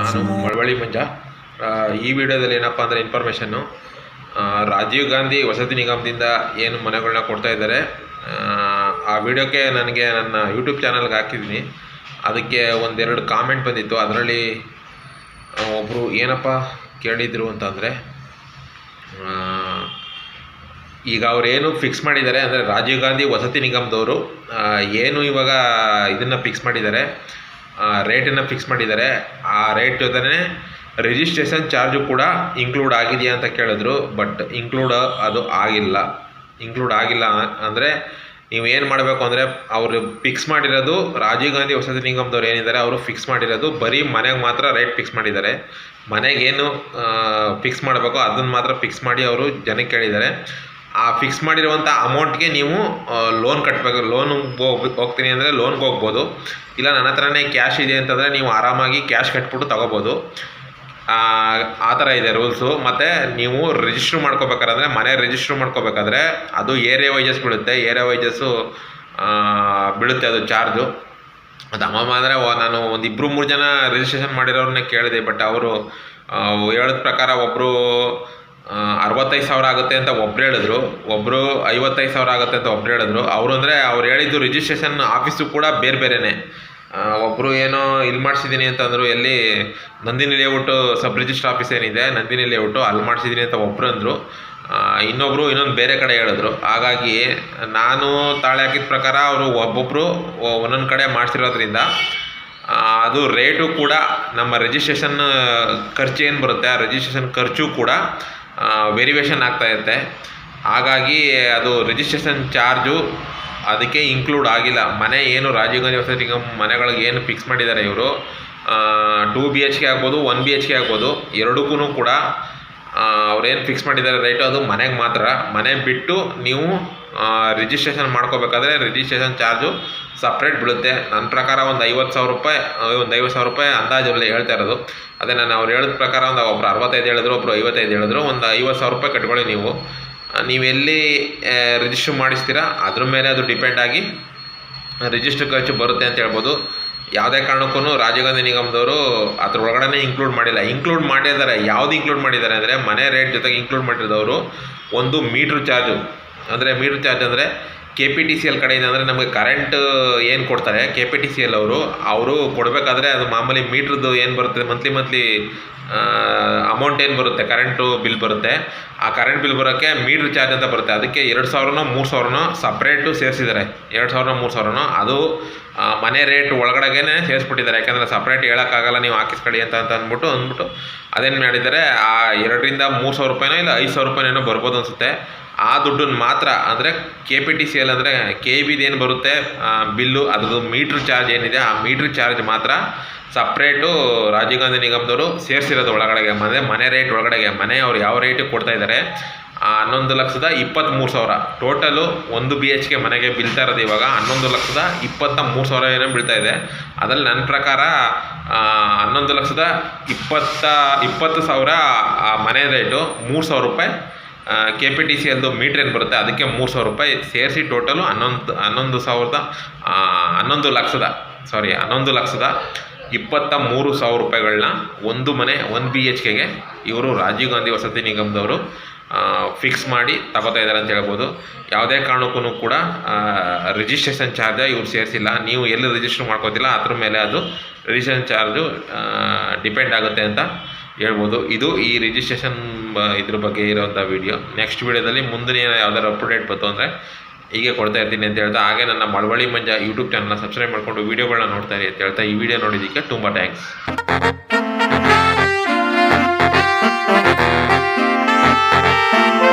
ನಾನು ಮಳವಳ್ಳಿ ಮಂಜ. ಈ ವಿಡಿಯೋದಲ್ಲಿ ಏನಪ್ಪ ಅಂದರೆ ಇನ್ಫಾರ್ಮೇಷನ್ನು ರಾಜೀವ್ ಗಾಂಧಿ ವಸತಿ ನಿಗಮದಿಂದ ಏನು ಮನೆಗಳನ್ನ ಕೊಡ್ತಾ ಇದ್ದಾರೆ. ಆ ವಿಡಿಯೋಕ್ಕೆ ನನಗೆ ನನ್ನ ಯೂಟ್ಯೂಬ್ ಚಾನಲ್ಗೆ ಹಾಕಿದ್ದೀನಿ. ಅದಕ್ಕೆ ಒಂದೆರಡು ಕಾಮೆಂಟ್ ಬಂದಿತ್ತು. ಅದರಲ್ಲಿ ಒಬ್ಬರು ಏನಪ್ಪ ಕೇಳಿದರು ಅಂತಂದರೆ ಈಗ ಅವರೇನು ಫಿಕ್ಸ್ ಮಾಡಿದ್ದಾರೆ, ಅಂದರೆ ರಾಜೀವ್ ಗಾಂಧಿ, ವಸತಿ ನಿಗಮದವರು ಏನು ಇವಾಗ ಇದನ್ನು ಫಿಕ್ಸ್ ಮಾಡಿದ್ದಾರೆ ರೇಟನ್ನು ಫಿಕ್ಸ್ ಮಾಡಿದ್ದಾರೆ, ಆ ರೇಟ್ ಜೊತೆನೇ ರಿಜಿಸ್ಟ್ರೇಷನ್ ಚಾರ್ಜು ಕೂಡ ಇನ್ಕ್ಲೂಡ್ ಆಗಿದೆಯಾ ಅಂತ ಕೇಳಿದ್ರು ಬಟ್ ಇನ್ಕ್ಲೂಡ್ ಅದು ಆಗಿಲ್ಲ. ಇನ್ಕ್ಲೂಡ್ ಆಗಿಲ್ಲ ಅಂದರೆ ನೀವು ಏನು ಮಾಡಬೇಕು ಅಂದರೆ ಅವರು ಫಿಕ್ಸ್ ಮಾಡಿರೋದು, ರಾಜೀವ್ ಗಾಂಧಿ ವಸತಿ ನಿಗಮದವ್ರು ಏನಿದ್ದಾರೆ ಅವರು ಫಿಕ್ಸ್ ಮಾಡಿರೋದು ಬರೀ ಮನೆಗೆ ಮಾತ್ರ ರೇಟ್ ಫಿಕ್ಸ್ ಮಾಡಿದ್ದಾರೆ. ಮನೆಗೇನು ಫಿಕ್ಸ್ ಮಾಡಬೇಕು ಅದನ್ನು ಮಾತ್ರ ಫಿಕ್ಸ್ ಮಾಡಿ ಅವರು ಜನಕ್ಕೆ ಕೇಳಿದ್ದಾರೆ ಆ ಫಿಕ್ಸ್ ಮಾಡಿರುವಂಥ ಅಮೌಂಟ್ಗೆ ನೀವು ಲೋನ್ ಕಟ್ಟಬೇಕು ಲೋನ್ ಹೋಗ್ತೀನಿ ಅಂದರೆ ಲೋನ್ಗೆ ಹೋಗ್ಬೋದು. ಇಲ್ಲ ನನ್ನ ಹತ್ರನೇ ಕ್ಯಾಶ್ ಇದೆ ಅಂತಂದರೆ ನೀವು ಆರಾಮಾಗಿ ಕ್ಯಾಶ್ ಕಟ್ಬಿಟ್ಟು ತೊಗೋಬೋದು. ಆ ಥರ ಇದೆ ರೂಲ್ಸು ಮತ್ತು ನೀವು ರಿಜಿಸ್ಟ್ರ್ ಮಾಡ್ಕೋಬೇಕಾದ್ರೆ, ಮನೆ ರಿಜಿಸ್ಟ್ರ್ ಮಾಡ್ಕೋಬೇಕಾದ್ರೆ ಅದು ಏರಿಯಾ ವೈಜಸ್ ಬೀಳುತ್ತೆ. ಏರಿಯಾ ವೈಜಸ್ಸು ಬೀಳುತ್ತೆ ಅದು ಚಾರ್ಜು ಅದು ಅಮ್ಮಮ್ಮ ಅಂದರೆ ನಾನು ಒಂದು ಇಬ್ಬರು ಮೂರು ಜನ ರಿಜಿಸ್ಟ್ರೇಷನ್ ಮಾಡಿರೋರನ್ನೇ ಕೇಳಿದೆ ಬಟ್ ಅವರು ಹೇಳಿದ ಪ್ರಕಾರ ಒಬ್ಬರು ಅರವತ್ತೈದು ಸಾವಿರ ಆಗುತ್ತೆ ಅಂತ ಒಬ್ರು ಹೇಳಿದ್ರು. ಒಬ್ಬರು ಐವತ್ತೈದು ಸಾವಿರ ಆಗುತ್ತೆ ಅಂತ ಒಬ್ರು ಹೇಳಿದ್ರು. ಅವರು ಅಂದರೆ ಅವ್ರು ಹೇಳಿದ್ದು ರಿಜಿಸ್ಟ್ರೇಷನ್ ಆಫೀಸು ಕೂಡ ಬೇರೆ ಬೇರೆನೇ. ಒಬ್ಬರು ಏನೋ ಇಲ್ಲಿ ಮಾಡಿಸಿದ್ದೀನಿ ಅಂತಂದರು, ಎಲ್ಲಿ Nandini layout sub registrar office ಏನಿದೆ, ನಂದಿನಿ ಲೇಔಟು ಅಲ್ಲಿ ಮಾಡಿಸಿದ್ದೀನಿ ಅಂತ ಒಬ್ಬರು ಅಂದರು. ಇನ್ನೊಬ್ಬರು ಇನ್ನೊಂದು ಬೇರೆ ಕಡೆ ಹೇಳಿದ್ರು. ಹಾಗಾಗಿ ನಾನು ತಾಳೆ ಹಾಕಿದ ಪ್ರಕಾರ ಅವರು ಒಬ್ಬೊಬ್ಬರು ಒಂದೊಂದು ಕಡೆ ಮಾಡಿಸಿರೋದ್ರಿಂದ ಅದು ರೇಟು ಕೂಡ ನಮ್ಮ ರಿಜಿಸ್ಟ್ರೇಷನ್ ಖರ್ಚು ಏನು ಬರುತ್ತೆ, ಆ ರಿಜಿಸ್ಟ್ರೇಷನ್ ಖರ್ಚು ಕೂಡ ವೆರಿವೇಷನ್ ಆಗ್ತಾ ಇರುತ್ತೆ. ಹಾಗಾಗಿ ಅದು ರಿಜಿಸ್ಟ್ರೇಷನ್ ಚಾರ್ಜು ಅದಕ್ಕೆ ಇನ್ಕ್ಲೂಡ್ ಆಗಿಲ್ಲ. ಮನೆ ಏನು ರಾಜೀವ್ ಗಾಂಧಿ ವಸತಿ ಮನೆಗಳಿಗೆ ಏನು ಫಿಕ್ಸ್ ಮಾಡಿದ್ದಾರೆ ಇವರು ಟೂ ಬಿ ಎಚ್ ಕೆ ಆಗ್ಬೋದು ಒನ್ ಬಿ ಎಚ್ ಕೆ ಆಗ್ಬೋದು ಎರಡಕ್ಕೂ ಕೂಡ ಅವ್ರೇನು ಫಿಕ್ಸ್ ಮಾಡಿದ್ದಾರೆ ರೇಟು ಅದು ಮನೆಗೆ ಮಾತ್ರ. ಮನೆ ಬಿಟ್ಟು ನೀವು ರಿಜಿಸ್ಟ್ರೇಷನ್ ಮಾಡ್ಕೋಬೇಕಾದ್ರೆ ರಿಜಿಸ್ಟ್ರೇಷನ್ ಚಾರ್ಜು ಸಪ್ರೇಟ್ ಬೀಳುತ್ತೆ. ನನ್ನ ಪ್ರಕಾರ ಒಂದು ಐವತ್ತು ಸಾವಿರ ರೂಪಾಯಿ ಒಂದು ಐವತ್ತು ಸಾವಿರ ರೂಪಾಯಿ ಅಂದಾಜಲ್ಲಿ ಹೇಳ್ತಾ ಇರೋದು. ಅದೇ ನಾನು ಅವ್ರು ಹೇಳಿದ ಪ್ರಕಾರ ಒಂದು ಒಬ್ರು ಅರವತ್ತೈದು ಹೇಳಿದ್ರು, ಒಬ್ರು ಐವತ್ತೈದು ಹೇಳಿದ್ರು, ಒಂದು ಐವತ್ತು ಸಾವಿರ ರೂಪಾಯಿ ಕಟ್ಕೊಳ್ಳಿ ನೀವು. ನೀವೆಲ್ಲಿ ರಿಜಿಸ್ಟ್ರ್ ಮಾಡಿಸ್ತೀರಾ, ಅದ್ರ ಮೇಲೆ ಅದು ಡಿಪೆಂಡ್ ಆಗಿ ರಿಜಿಸ್ಟರ್ ಖರ್ಚು ಬರುತ್ತೆ ಅಂತ ಹೇಳ್ಬೋದು. ಯಾವುದೇ ಕಾರಣಕ್ಕೂ ರಾಜೀವ್ ಗಾಂಧಿ ನಿಗಮದವರು ಅದ್ರ ಒಳಗಡೆ ಇನ್ಕ್ಲೂಡ್ ಮಾಡಿಲ್ಲ. ಇನ್ಕ್ಲೂಡ್ ಮಾಡಿದ್ದಾರೆ ಯಾವ್ದು ಇನ್ಕ್ಲೂಡ್ ಮಾಡಿದ್ದಾರೆ ಅಂದರೆ ಮನೆ ರೇಟ್ ಜೊತೆಗೆ ಇನ್ಕ್ಲೂಡ್ ಮಾಡಿರೋದವರು ಒಂದು ಮೀಟ್ರ್ ಚಾರ್ಜು ಅಂದರೆ ಮೀಟ್ರ್ ಚಾರ್ಜ್ ಅಂದರೆ K P T C L ಕಡೆಯಿಂದ ಅಂದರೆ ನಮಗೆ ಕರೆಂಟ್ ಏನು ಕೊಡ್ತಾರೆ K P T C L ಅವರು ಅವರು ಕೊಡಬೇಕಾದ್ರೆ ಅದು ಮಾಮೂಲಿ ಮೀಟ್ರದ್ದು ಏನು ಬರುತ್ತೆ ಮಂತ್ಲಿ ಮಂತ್ಲಿ ಅಮೌಂಟ್ ಏನು ಬರುತ್ತೆ? ಕರೆಂಟು ಬಿಲ್ ಬರುತ್ತೆ. ಆ ಕರೆಂಟ್ ಬಿಲ್ ಬರೋಕ್ಕೆ ಮೀಟ್ರ್ ಚಾರ್ಜ್ ಅಂತ ಬರುತ್ತೆ. ಅದಕ್ಕೆ ಎರಡು ಸಾವಿರನೋ, ಮೂರು ಸಾವಿರನೋ ಸಪ್ರೇಟು ಸೇರಿಸಿದ್ದಾರೆ. ಎರಡು ಸಾವಿರನೋ, ಮೂರು ಸಾವಿರನೋ ಅದು ಮನೆ ರೇಟ್ ಒಳಗಡೆಗೇ ಸೇರಿಸ್ಬಿಟ್ಟಿದ್ದಾರೆ. ಯಾಕಂದರೆ ಸಪ್ರೇಟ್ ಹೇಳೋಕ್ಕಾಗಲ್ಲ, ನೀವು ಹಾಕಿಸ್ಕೊಳ್ಳಿ ಅಂತ ಅಂತ ಅಂದ್ಬಿಟ್ಟು ಅಂದ್ಬಿಟ್ಟು ಅದೇನು ಮಾಡಿದ್ದಾರೆ, ಆ ಎರಡರಿಂದ ಮೂರು ಸಾವಿರ ರೂಪಾಯಿನೋ ಇಲ್ಲ ಐದು ಸಾವಿರ ರೂಪಾಯಿನೋ ಬರ್ಬೋದು ಅನಿಸುತ್ತೆ. ಆ ದುಡ್ಡನ್ನು ಮಾತ್ರ ಅಂದರೆ K P T C L ಅಂದರೆ ಕೆ ಬಿದು ಏನು ಬರುತ್ತೆ? ಬಿಲ್ಲು ಅದ್ರದ್ದು ಮೀಟ್ರ್ ಚಾರ್ಜ್ ಏನಿದೆ, ಆ ಮೀಟ್ರ್ ಚಾರ್ಜ್ ಮಾತ್ರ ಸಪ್ರೇಟು ರಾಜೀವ್ ಗಾಂಧಿ ನಿಗಮದವರು ಸೇರಿಸಿರೋದು ಒಳಗಡೆಗೆ ಮನೆ ಮನೆ ರೇಟ್ ಒಳಗಡೆಗೆ. ಮನೆ ಅವ್ರು ಯಾವ ರೇಟಿಗೆ ಕೊಡ್ತಾ ಇದ್ದಾರೆ ಆ, ಹನ್ನೊಂದು ಲಕ್ಷದ ಇಪ್ಪತ್ತ್ಮೂರು ಸಾವಿರ. ಟೋಟಲು ಒಂದು ಬಿ ಎಚ್ ಕೆ ಮನೆಗೆ ಬೀಳ್ತಾ ಇರೋದು ಇವಾಗ ಹನ್ನೊಂದು ಲಕ್ಷದ ಇಪ್ಪತ್ತ ಮೂರು ಸಾವಿರ ಏನೋ ಬೀಳ್ತಾ ಇದೆ. ಅದರಲ್ಲಿ ನನ್ನ ಪ್ರಕಾರ ಹನ್ನೊಂದು ಲಕ್ಷದ ಇಪ್ಪತ್ತ, ಇಪ್ಪತ್ತು ಸಾವಿರ ಮನೆ ರೇಟು ಮೂರು ಸಾವಿರ ರೂಪಾಯಿ ಕೆ ಪಿ ಟಿ ಸಿ ಎಲ್ದು ಮೀಟ್ರ್ ಏನು ಬರುತ್ತೆ ಅದಕ್ಕೆ ಮೂರು ಸಾವಿರ ರೂಪಾಯಿ ಸೇರಿಸಿ ಟೋಟಲು ಹನ್ನೊಂದು ಹನ್ನೊಂದು ಸಾವಿರದ ಹನ್ನೊಂದು ಲಕ್ಷದ ಸಾರಿ ಹನ್ನೊಂದು ಲಕ್ಷದ ಇಪ್ಪತ್ತ ಮೂರು ಸಾವಿರ ರೂಪಾಯಿಗಳನ್ನ ಒಂದು ಮನೆ, ಒಂದು ಬಿ ಎಚ್ ಕೆಗೆ ಇವರು ರಾಜೀವ್ ಗಾಂಧಿ ವಸತಿ ನಿಗಮದವರು ಫಿಕ್ಸ್ ಮಾಡಿ ತಗೋತಾ ಇದ್ದಾರೆ ಅಂತ ಹೇಳ್ಬೋದು. ಯಾವುದೇ ಕಾರಣಕ್ಕೂ ಕೂಡ ರಿಜಿಸ್ಟ್ರೇಷನ್ ಚಾರ್ಜ ಇವ್ರು ಸೇರಿಸಿಲ್ಲ. ನೀವು ಎಲ್ಲಿ ರಿಜಿಸ್ಟರ್ ಮಾಡ್ಕೋತಿಲ್ಲ ಅದ್ರ ಮೇಲೆ ಅದು ರಿಜಿಸ್ಟ್ರೇಷನ್ ಚಾರ್ಜು ಡಿಪೆಂಡ್ ಆಗುತ್ತೆ ಅಂತ ಹೇಳ್ಬೋದು. ಇದು ಈ ರಿಜಿಸ್ಟ್ರೇಷನ್ ಇದ್ರ ಬಗ್ಗೆ ಇರೋವಂಥ ವಿಡಿಯೋ ನೆಕ್ಸ್ಟ್ ವಿಡಿಯೋದಲ್ಲಿ ಮುಂದಿನ ಯಾವುದಾದ್ರು ಅಪ್ಡೇಟ್ ಬಂತು ಅಂದರೆ ಹೀಗೆ ಕೊಡ್ತಾ ಇರ್ತೀನಿ ಅಂತ ಹೇಳ್ತಾ, ಹಾಗೆ ನನ್ನ ಮಳವಳ್ಳಿ ಮಂಜ ಯೂಟ್ಯೂಬ್ ಚಾನಲ್ನ ಸಬ್ಸ್ಕ್ರೈಬ್ ಮಾಡಿಕೊಂಡು ವೀಡಿಯೋಗಳನ್ನ ನೋಡ್ತಾ ಇರಿ ಅಂತ ಹೇಳ್ತಾ ಈ ವಿಡಿಯೋ ನೋಡಿದ್ದಕ್ಕೆ ತುಂಬ ಥ್ಯಾಂಕ್ಸ್